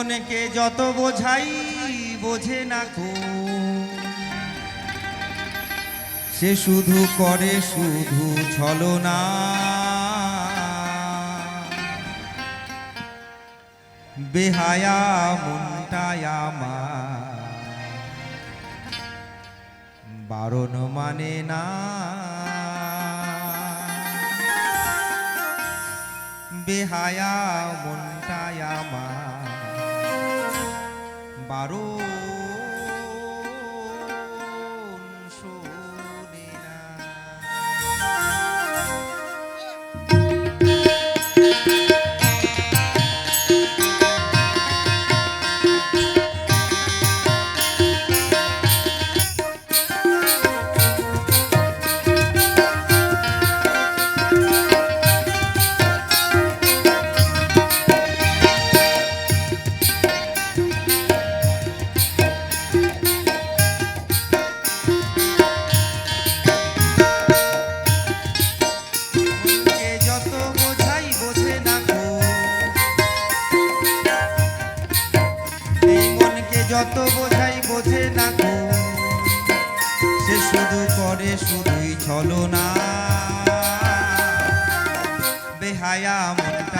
মনকে যত বোঝাই, বোঝে না গো সে শুধু করে, শুধু ছলনা। বেহায়া মনটায়া মা বারণ মানে না। বেহায়া মনটায়া মা বারো যত বোঝাই বোঝে না সে শুধু করে শুধুই ছলো না বেহায়া মনটা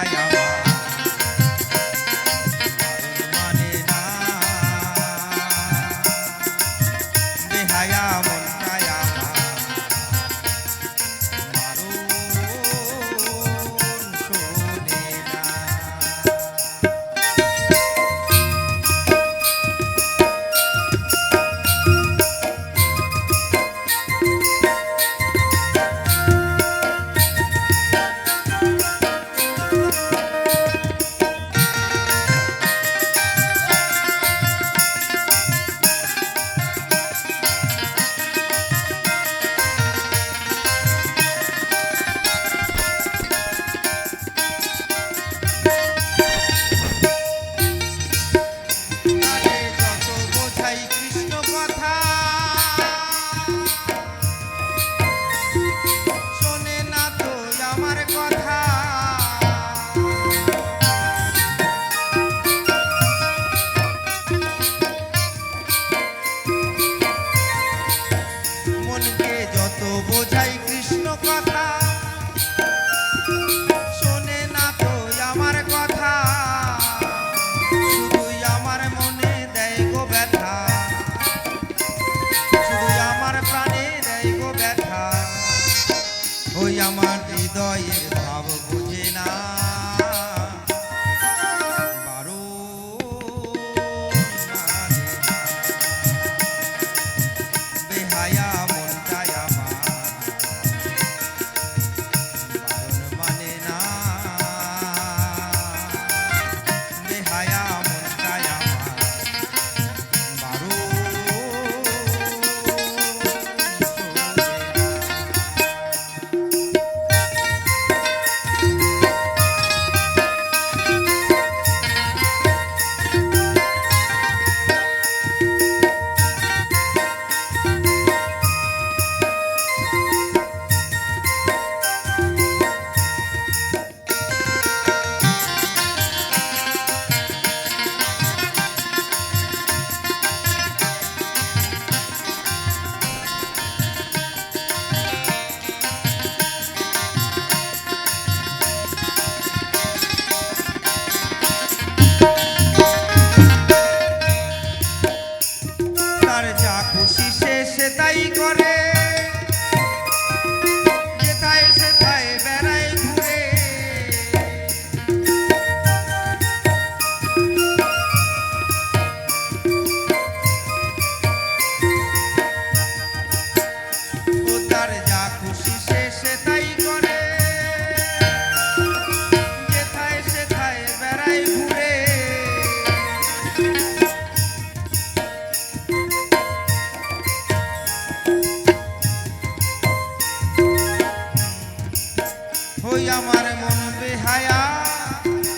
আমার মন বেহায়া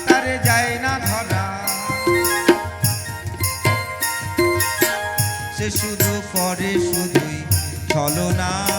তারে যায় না ধরা। সে শুধু পরে শুধুই ছলনা।